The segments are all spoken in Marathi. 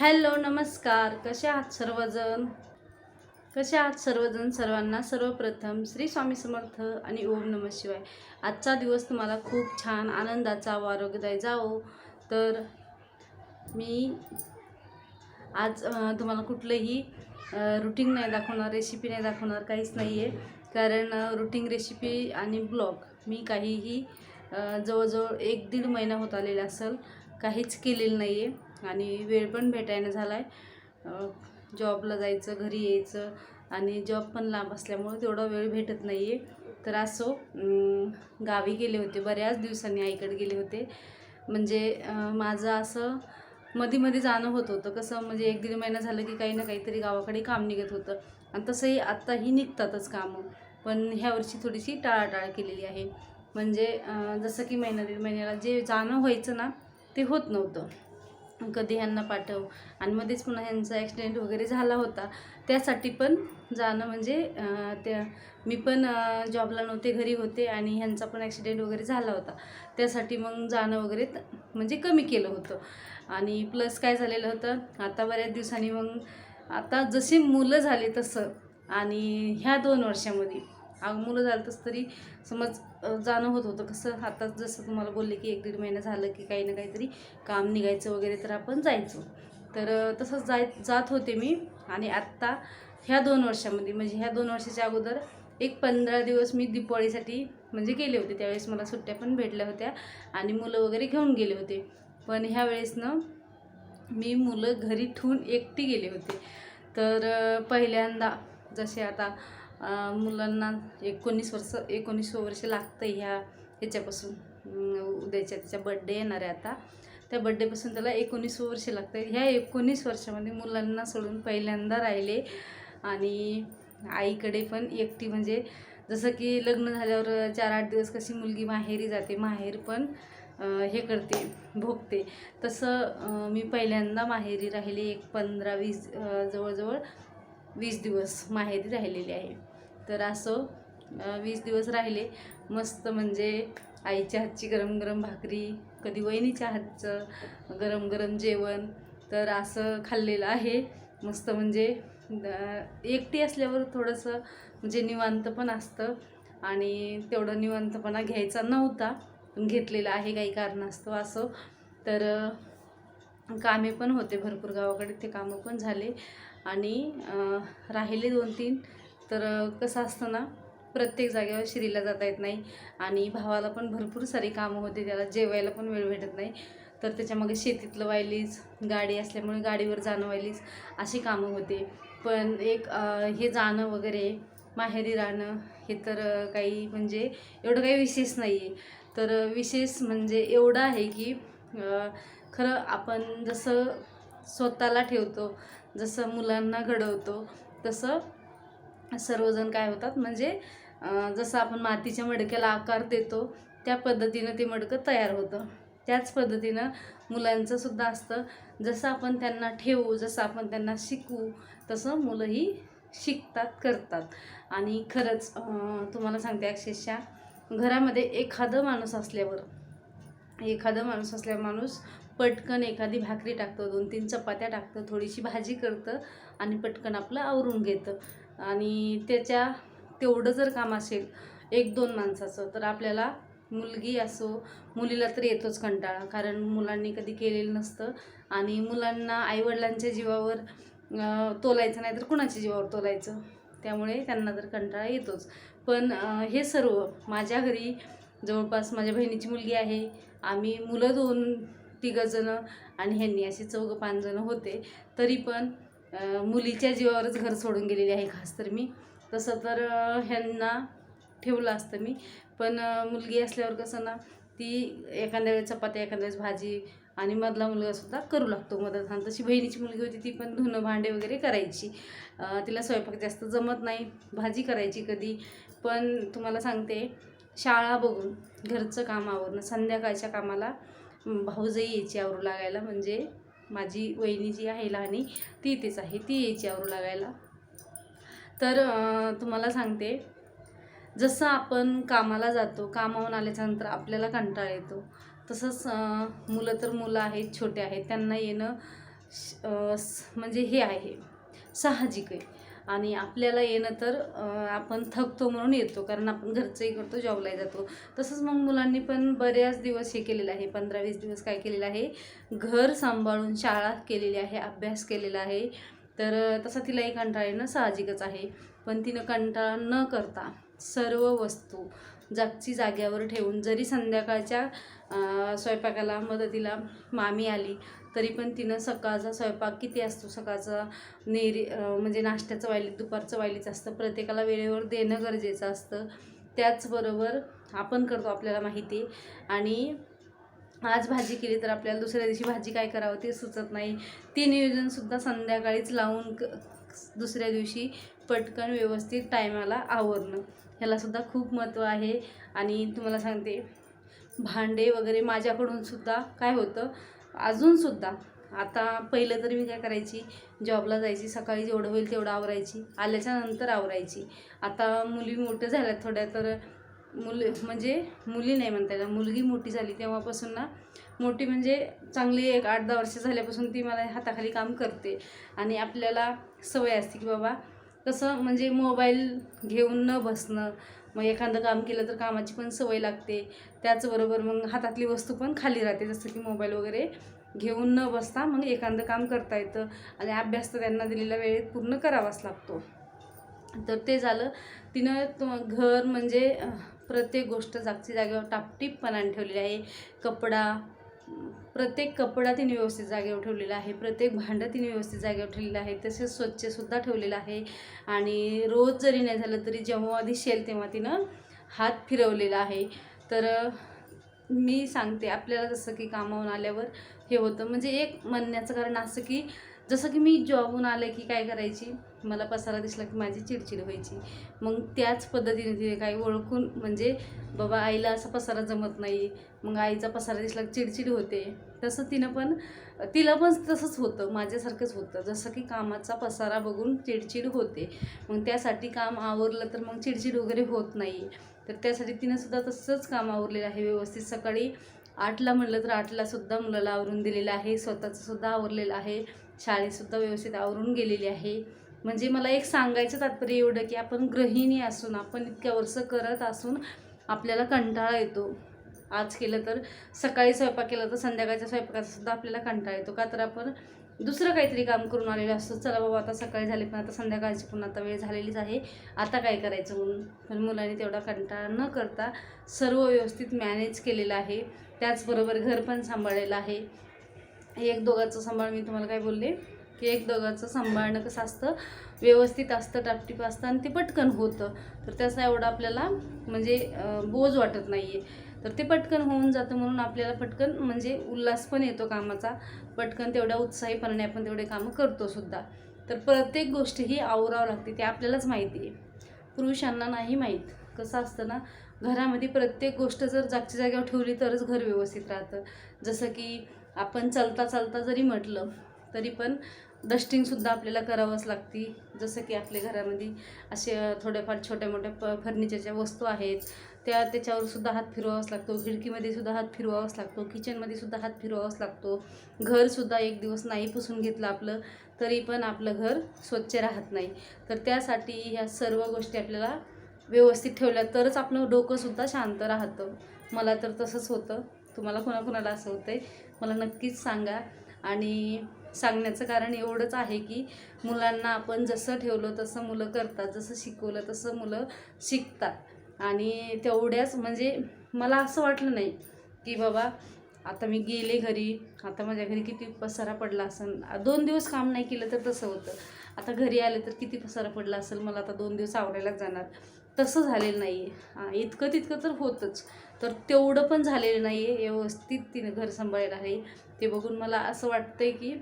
हॅलो नमस्कार. कसे आहात सर्वजण? कसे आहात सर्वजण? सर्वांना सर्वप्रथम श्री स्वामी समर्थ आणि ओम नम शिवाय. आजचा दिवस तुम्हाला खूप छान आनंदाचा व आरोग्यदायी जावो हो. तर मी आज तुम्हाला कुठलंही रुटीन नाही दाखवणार रेसिपी नाही दाखवणार काहीच नाही आहे कारण रुटीन रेसिपी आणि ब्लॉग मी काहीही जवळजवळ एक दीड महिना होत आलेला असेल. काहीच केलेलं नाही आहे आणि वेळ पण भेटायला झाला आहे जॉबला जायचं घरी यायचं आणि जॉब पण लांब असल्यामुळं तेवढा वेळ भेटत नाही आहे तर असो गावी गेले होते बऱ्याच दिवसांनी आईकडे गेले होते. म्हणजे माझं असं मध्ये मध्ये जाणं होत होतं. कसं म्हणजे एक दीड महिना झालं की काही ना काहीतरी गावाकडे काम निघत होतं. आणि तसंही आत्ताही निघतातच कामं. पण ह्या वर्षी थोडीशी टाळाटाळ केलेली आहे. म्हणजे जसं की महिना दीड महिन्याला जे जाणं व्हायचं ना ते होत नव्हतं. कधी ह्यांना पाठव आणि मध्येच पुन्हा ह्यांचा ॲक्सिडेंट वगैरे झाला होता. त्यासाठी पण जाणं म्हणजे त्या मी पण जॉबला नव्हते घरी होते आणि ह्यांचा पण ॲक्सिडेंट वगैरे झाला होता. त्यासाठी मग जाणं वगैरे म्हणजे कमी केलं होतं. आणि प्लस काय झालेलं होतं आता बऱ्याच दिवसांनी मग आता जशी मुलं झाले तसं. आणि ह्या दोन वर्षामध्ये मुलं झालं तसं तरी समज जाणं होत होतं. कसं आता जसं तुम्हाला बोलले की एक दीड महिना झालं की काही ना काहीतरी काम निघायचं वगैरे तर आपण जायचो. तर तसंच जाय जात होते मी. आणि आत्ता ह्या दोन वर्षामध्ये म्हणजे ह्या दोन वर्षाच्या अगोदर एक पंधरा दिवस मी दिपावळीसाठी म्हणजे गेले होते. त्यावेळेस मला सुट्ट्या पण भेटल्या होत्या आणि मुलं वगैरे घेऊन गेले होते. पण ह्या वेळेसनं मी मुलं घरी ठेवून एकटी गेले होते. तर पहिल्यांदा जसे आता मुलांना एकोणीस वर्ष एकोणीस वर्ष लागतं ह्या ह्याच्यापासून. उद्याच्या त्याच्या बड्डे येणार आहे आता. त्या बड्डेपासून त्याला एकोणीस वर्ष लागतं ह्या एकोणीस वर्षामध्ये मुलांना सोडून पहिल्यांदा राहिले आणि आईकडे पण एकटी म्हणजे जसं की लग्न झाल्यावर चार आठ दिवस कशी मुलगी माहेरी जाते माहेर पण हे करते भोगते. तसं मी पहिल्यांदा माहेरी राहिले एक पंधरा वीस जवळजवळ वीस दिवस माहेरी राहिलेली आहे. तर असं वीस दिवस राहिले. मस्त म्हणजे आईच्या हातची गरम गरम भाकरी कधी वहिनीच्या हातचं गरम गरम जेवण तर असं खाल्लेलं आहे. मस्त म्हणजे एकटी असल्यावर थोडंसं म्हणजे निवांत पण असतं. आणि तेवढं निवांतपणा घ्यायचा नव्हता. पण घेतलेला आहे काही कारणास्तव असं. तर कामे पण होते भरपूर. गावाकडे ते कामं पण झाले. आणि राहिले दोन तीन. तर कसं असतं ना प्रत्येक जागेवर शिरीला जाता येत नाही आणि भावाला पण भरपूर सारी कामं होते त्याला जेवायला पण वेळ भेटत नाही. तर त्याच्यामागे शेतीतलं व्हायलीच गाडी असल्यामुळे गाडीवर जाणं व्हायलीच अशी कामं होते. पण एक हे जाणं वगैरे माहेरी राहणं हे तर काही म्हणजे एवढं काही विशेष नाही आहे तर विशेष म्हणजे एवढं आहे की खरं आपण जसं स्वतःला ठेवतो जसं मुलांना घडवतो तसं सर्वजण काय होतात म्हणजे जसं आपण मातीच्या मडक्याला आकार देतो त्या पद्धतीनं ते मडकं तयार होतं. त्याच पद्धतीनं मुलांचं सुद्धा असतं. जसं आपण त्यांना ठेवू जसं आपण त्यांना शिकवू तसं मुलंही शिकतात करतात. आणि खरंच तुम्हाला सांगते अक्षरशः घरामध्ये एखादं माणूस असल्यावर एखादं माणूस असल्यावर माणूस पटकन एखादी भाकरी टाकतं दोन तीन चपात्या टाकतं थोडीशी भाजी करतं आणि पटकन आपलं आवरून घेतं. आणि त्याच्या तेवढं जर काम असेल एक दोन माणसाचं तर आपल्याला मुलगी असो मुलीला तर येतोच कंटाळा कारण मुलांनी कधी केलेलं नसतं. आणि मुलांना आईवडिलांच्या जीवावर तोलायचं नाही तर कुणाच्या जीवावर तोलायचं? त्यामुळे त्यांना तर कंटाळा येतोच. पण हे सर्व माझ्या घरी जवळपास माझ्या बहिणीची मुलगी आहे. आम्ही मुलं दोन तिघंजणं आणि ह्यांनी असे चौघं पाच जणं होते. तरी पण मुलीच्या जीवावरच घर सोडून गेलेली आहे खास तर मी. तसं तर ह्यांना ठेवलं असतं मी. पण मुलगी असल्यावर कसं ना ती एखाद्या वेळेस चपात्या एखाद्या वेळेस भाजी आणि मधला मुलगासुद्धा करू लागतो मदत. आणि तशी बहिणीची मुलगी होती ती पण धुणं भांडे वगैरे करायची. तिला स्वयंपाक जास्त जमत नाही भाजी करायची कधी. पण तुम्हाला सांगते शाळा बघून घरचं काम आवरणं संध्याकाळच्या कामाला भाऊजही यायची आवरू लागायला म्हणजे माझी वहिनी जी आहे लहानी ती इथेच आहे ती यायची आवरू लागायला. तर तुम्हाला सांगते जसं आपण कामाला जातो कामावून आल्याच्यानंतर आपल्याला कंटाळा येतो. तसंच मुलं तर मुलं आहेत छोटे आहेत त्यांना येणं श- म्हणजे हे आहे साहजिक आहे. आणि आपल्याला येणं तर आपण थकतो म्हणून येतो कारण आपण घरचंही करतो जॉबलाही जातो. तसंच मग मुलांनी पण बऱ्याच दिवस हे केलेलं आहे पंधरा वीस दिवस काय केलेलं आहे घर सांभाळून शाळा केलेली आहे अभ्यास केलेला आहे. तर तसा तिलाही कंटाळा येणं साहजिकच आहे. पण तिनं कंटाळा न करता सर्व वस्तू जागची जाग्यावर ठेवून जरी संध्याकाळच्या स्वयंपाकाला मदतीला मामी आली. तरी पण तिनं सकाळचा स्वयंपाक किती असतो? सकाळचा नेरी म्हणजे नाश्त्याचं वायलीत दुपारचं वायलीच असतं. प्रत्येकाला वेळेवर देणं गरजेचं असतं. त्याचबरोबर आपण करतो आपल्याला माहिती. आणि आज भाजी केली तर आपल्याला दुसऱ्या दिवशी भाजी काय करावं ते सुचत नाही. ते नियोजनसुद्धा संध्याकाळीच लावून क दुसऱ्या दिवशी पटकन व्यवस्थित टायमाला आवरणं. ह्यालासुद्धा खूप महत्त्व आहे. आणि तुम्हाला सांगते भांडे वगैरे माझ्याकडून सुद्धा काय होतं अजूनसुद्धा आता पहिलं तरी मी काय करायची जॉबला जायची सकाळी जेवढं होईल तेवढं आवरायची आल्याच्यानंतर आवरायची. आता मुली मोठ्या झाल्या थोड्या तर मुल म्हणजे मुली नाही म्हणता येणार मुलगी मोठी झाली तेव्हापासून ना मोठी म्हणजे चांगली एक आठ दहा वर्ष झाल्यापासून ती मला हाताखाली काम करते. आणि आपल्याला सवय असते की बाबा कसं म्हणजे मोबाईल घेऊन न बसणं मग एखादं काम केलं तर कामाची पण सवय लागते. त्याचबरोबर मग हातातली वस्तू पण खाली राहते. जसं की मोबाईल वगैरे घेऊन न बसता मग एखादं काम करता येतं आणि अभ्यास तर त्यांना दिलेल्या वेळेत पूर्ण करावाच लागतो. तर ते झालं. तिनं घर म्हणजे प्रत्येक गोष्ट जागची जागेवर टापटीपपणाने ठेवलेली आहे. कपडा प्रत्येक कपडा तिने व्यवस्थित जागेवर ठेवलेला आहे प्रत्येक भांडं तिने व्यवस्थित जागेवर ठेवलेलं आहे तसेच स्वच्छसुद्धा ठेवलेलं आहे. आणि रोज जरी नाही झालं तरी जेव्हा दिसेल तेव्हा तिनं हात फिरवलेला आहे. तर मी सांगते आपल्याला जसं की कामावून आल्यावर हे होतं. म्हणजे एक म्हणण्याचं कारण असं की जसं की मी जॉबहून आलं की काय करायची? मला पसारा दिसला की माझी चिडचिड व्हायची. मग त्याच पद्धतीने तिने काही ओळखून म्हणजे बाबा आईला असा पसारा जमत नाही. मग आईचा पसारा दिसला की चिडचिड होते. तसं तिनं पण तिला पण तसंच होतं. माझ्यासारखंच होतं. जसं की कामाचा पसारा बघून चिडचिड होते. मग त्यासाठी काम आवरलं तर मग चिडचिड वगैरे होत नाही. तर त्यासाठी तिनं सुद्धा तसंच काम आवरलेलं आहे व्यवस्थित. सकाळी आठला म्हणलं तर आठला सुद्धा मुलाला आवरून दिलेलं आहे. स्वतःचं सुद्धा आवरलेलं आहे. शाळेतसुद्धा व्यवस्थित आवरून गेलेली आहे. म्हणजे मला एक सांगायचं तात्पर्य एवढं की आपण गृहिणी असून आपण इतक्या वर्ष करत असून आपल्याला कंटाळा येतो. आज केलं तर सकाळी स्वयंपाक केला तर संध्याकाळच्या स्वयंपाकाचा सुद्धा आपल्याला कंटाळा येतो. का तर आपण दुसरं काहीतरी काम करून आलेलो असतो. चला बाबा आता सकाळी झाले पण आता संध्याकाळची पण आता वेळ झालेलीच आहे. आता काय करायचं म्हणून? पण मुलांनी तेवढा कंटाळा न करता सर्व व्यवस्थित मॅनेज केलेलं आहे. त्याचबरोबर घर पण सांभाळलेलं आहे. एक दोघाचं सांभाळ मी तुम्हाला काय बोलले? की एक दोघाचं सांभाळणं कसं असतं व्यवस्थित असतं टापटीप असतं आणि ते पटकन होतं. तर त्याचा एवढा आपल्याला म्हणजे बोज वाटत नाही आहे तर ते पटकन होऊन जातं म्हणून आपल्याला पटकन म्हणजे उल्हास पण येतो कामाचा. पटकन तेवढ्या उत्साहीपणाने आपण तेवढे कामं करतो सुद्धा. तर प्रत्येक गोष्ट ही आवरावं लागते ते आपल्यालाच माहिती आहे. पुरुषांना नाही माहीत. कसं असतं ना घरामध्ये प्रत्येक गोष्ट जर जागच्या जागेवर ठेवली तरच घर व्यवस्थित राहतं. जसं की आपण चालता चालता जरी म्हटलं तरी पण डस्टिंगसुद्धा आपल्याला करावंच लागते. जसं की आपल्या घरामध्ये असे थोड्याफार छोट्या मोठ्या प फर्निचरच्या वस्तू आहेत. त्या त्याच्यावर सुद्धा हात फिरवावाच लागतो. खिडकीमध्ये सुद्धा हात फिरवावाच लागतो. किचनमध्ये सुद्धा हात फिरवावाच लागतो. घरसुद्धा एक दिवस नाही पुसून घेतलं आपलं तरी पण आपलं घर स्वच्छ राहत नाही. तर त्यासाठी ह्या सर्व गोष्टी आपल्याला व्यवस्थित ठेवल्या तरच आपलं डोकंसुद्धा शांत राहतं. मला तर तसंच होतं. तुम्हाला कोणाकोणाला असं होतं आहे मला नक्कीच सांगा. आणि सांगण्याचं कारण एवढंच आहे की मुलांना आपण जसं ठेवलं तसं मुलं करतात जसं शिकवलं तसं मुलं शिकतात. आणि तेवढ्याच म्हणजे मला असं वाटलं नाही की बाबा आता मी गेले घरी आता माझ्या घरी किती पसारा पडला असेल दोन दिवस काम नाही केलं तर तसं होतं. आता घरी आले तर किती पसारा पडला असेल मला आता दोन दिवस आवरायलाच जाणार. तसं झालेलं नाही आहे इतकं तितकं तर होतंच. तर तेवढं पण झालेलं नाही आहे व्यवस्थित तिनं घर सांभाळलं आहे. ते बघून मला असं वाटतं आहे की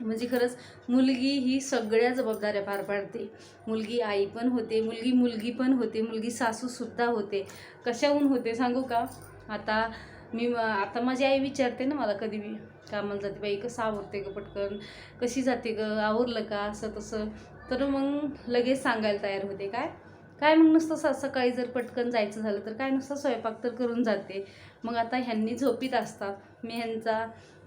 म्हणजे खरंच मुलगी ही सगळ्या जबाबदाऱ्या पार पाडते. मुलगी आई पण होते मुलगी मुलगी पण होते मुलगी सासूसुद्धा होते. कशाहून होते सांगू का? आता मी आता माझी आई विचारते ना मला कधी मी कामाला जाते. बाई कसं आवरते ग पटकन? कशी जाते ग? आवरलं का? असं तसं. तर मग लगेच सांगायला तयार होते. काय? काय मग नुसतं स सकाळी जर पटकन जायचं झालं तर काय? नुसतं स्वयंपाक तर करून जाते. मग आता ह्यांनी झोपीत असतात. मी ह्यांचा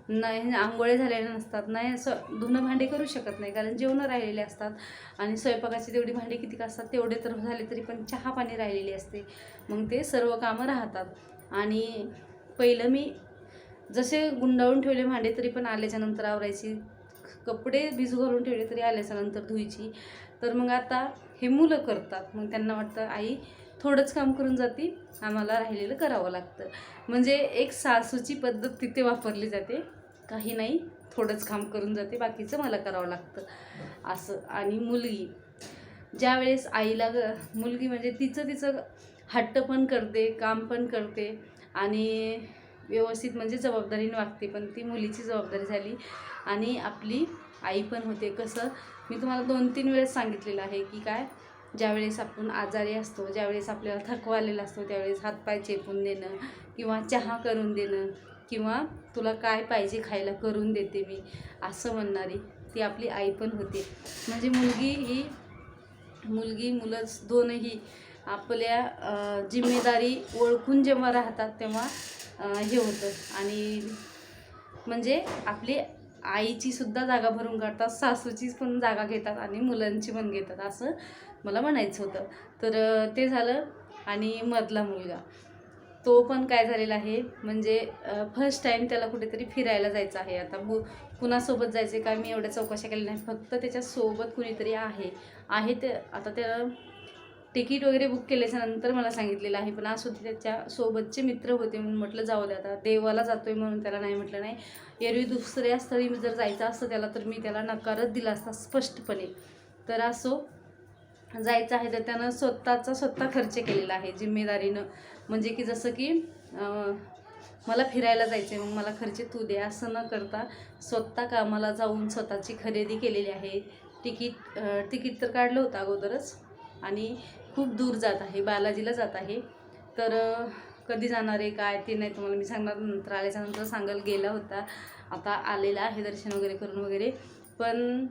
नाही आंघोळे झालेले नसतात. नाही असं धुणं भांडे करू शकत नाही कारण जेवणं राहिलेले असतात. आणि स्वयंपाकाची तेवढी भांडी किती असतात तेवढे तर झाले तरी पण चहा पाणी राहिलेली असते. मग ते सर्व कामं राहतात. आणि पहिलं मी जसे गुंडाळून ठेवले भांडे तरी पण आल्याच्यानंतर आवरायची. कपडे भिजू घालून ठेवले तरी आल्याच्यानंतर धुयची. तर मग आता हे मुलं करतात. मग त्यांना वाटतं आई थोडंच काम करून जाती आम्हाला राहिलेलं करावं लागतं. म्हणजे एक सासूची पद्धत तिथे वापरली जाते. काही नाही थोडंच काम करून जाते बाकीचं मला करावं लागतं. असं. आणि मुलगी. ज्यावेळेस आईला ग- मुलगी म्हणजे तिचं तिचं हट्ट पण करते काम पण करते आणि व्यवस्थित म्हणजे जबाबदारीने वागते पण ती मुलीची जबाबदारी झाली आणि आपली आई पण होते. कसं? मी तुम्हाला दोन तीन वेळेस सांगितलेलं आहे की काय? ज्यावेळेस आपण आजारी असतो ज्यावेळेस आपल्याला थकवा आलेला असतो त्यावेळेस हातपाय चेपून देणं किंवा चहा करून देणं किंवा तुला काय पाहिजे खायला करून देते मी असं म्हणणारी ती आपली आई पण होते. म्हणजे मुलगी ही मुलगी मुलं दोनही आपल्या जिम्मेदारी ओळखून जेव्हा राहतात तेव्हा हे होतं. आणि म्हणजे आपली आईची सुद्धा जागा भरून काढतात सासूची पण जागा घेतात आणि मुलांची पण घेतात असं मला म्हणायचं होतं. तर ते झालं आणि मधला मुलगा. तो पण काय झालेला आहे म्हणजे फर्स्ट टाईम त्याला कुठेतरी फिरायला जायचं आहे. आता मु कुणासोबत जायचं आहे काय मी एवढ्या चौकशा केल्या नाही फक्त त्याच्यासोबत कुणीतरी आहे. आहे ते आता त्या तिकीट वगैरे बुक केल्याच्यानंतर मला सांगितलेलं आहे. पण आज सुद्धा त्याच्या सोबतचे मित्र होते म्हणून म्हटलं जाऊ दे आता. देवाला जातोय म्हणून त्याला नाही म्हटलं नाही. एरवी दुसऱ्या स्थळी जर जायचं असतं त्याला तर मी त्याला नकारच दिला असता स्पष्टपणे. तर असो जायचं आहे तर त्यानं स्वतःचा स्वतः खर्च केलेला आहे जिम्मेदारीनं. म्हणजे की जसं की मला फिरायला जायचं आहे मग मला खर्च तू दे असं न करता स्वतः कामाला जाऊन स्वतःची खरेदी केलेली आहे. तिकीट तिकीट तर काढलं होतं अगोदरच आणि खूप दूर जात आहे बालाजीला जात आहे. तर कधी जाणार आहे काय ते नाही तुम्हाला मी सांगणार नंतर आल्याच्यानंतर सांगाल गेला होता. आता आलेला आहे दर्शन वगैरे करून वगैरे. पण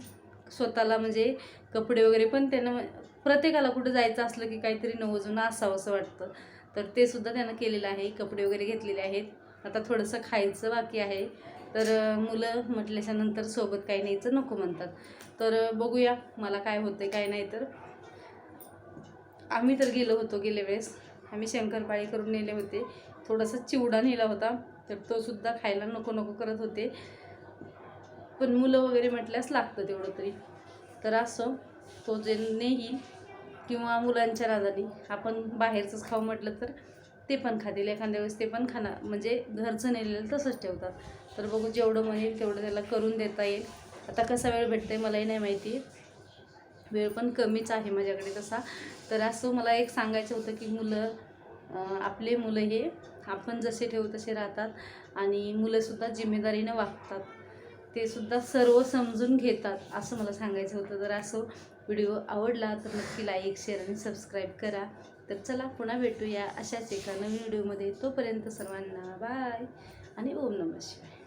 स्वतःला म्हणजे कपडे वगैरे पण त्यानं प्रत्येकाला कुठं जायचं असलं की काहीतरी नवजून असावं असं वाटतं. तर ते सुद्धा त्यानं केलेलं आहे. कपडे वगैरे घेतलेले आहेत. आता थोडंसं खायचं बाकी आहे. तर मुलं म्हटल्याच्या नंतर सोबत काही न्यायचं नको म्हणतात. तर बघूया मला काय होतं काय नाही तर. आम्ही तर गेलो होतो गेल्या वेळेस. आम्ही शंकरपाळी करून नेले होते. थोडासा चिवडा नेला होता. तर तो सुद्धा खायला नको नको करत होते. पण मुलं वगैरे म्हटल्यास लागतं तेवढं तरी. तर असं. तो जे नेईल किंवा मुलांच्या नादाने आपण बाहेरचंच खाऊ म्हटलं तर ते पण खातील. एखाद्या वेळेस ते पण खाणार. म्हणजे घरचं नेलेलं तसंच ठेवतात. तर बघू जेवढं म्हणेल तेवढं त्याला करून देता येईल. आता कसा वेळ भेटतंय मलाही नाही माहिती. वेळ पण कमीच आहे माझ्याकडे तसा. तर असं मला एक सांगायचं होतं की मुलं आपले मुलं हे आपण जसे ठेवू तसे राहतात आणि मुलंसुद्धा जिम्मेदारीनं वागतात. ते सुद्धा सर्व समजून घेतात असं मला सांगायचं होतं. तर असं व्हिडिओ आवडला तर नक्की लाईक शेअर आणि सबस्क्राईब करा. तर चला पुन्हा भेटूया अशाच एका नवीन व्हिडिओमध्ये. तोपर्यंत सर्वांना बाय आणि ओम नमः शिवाय.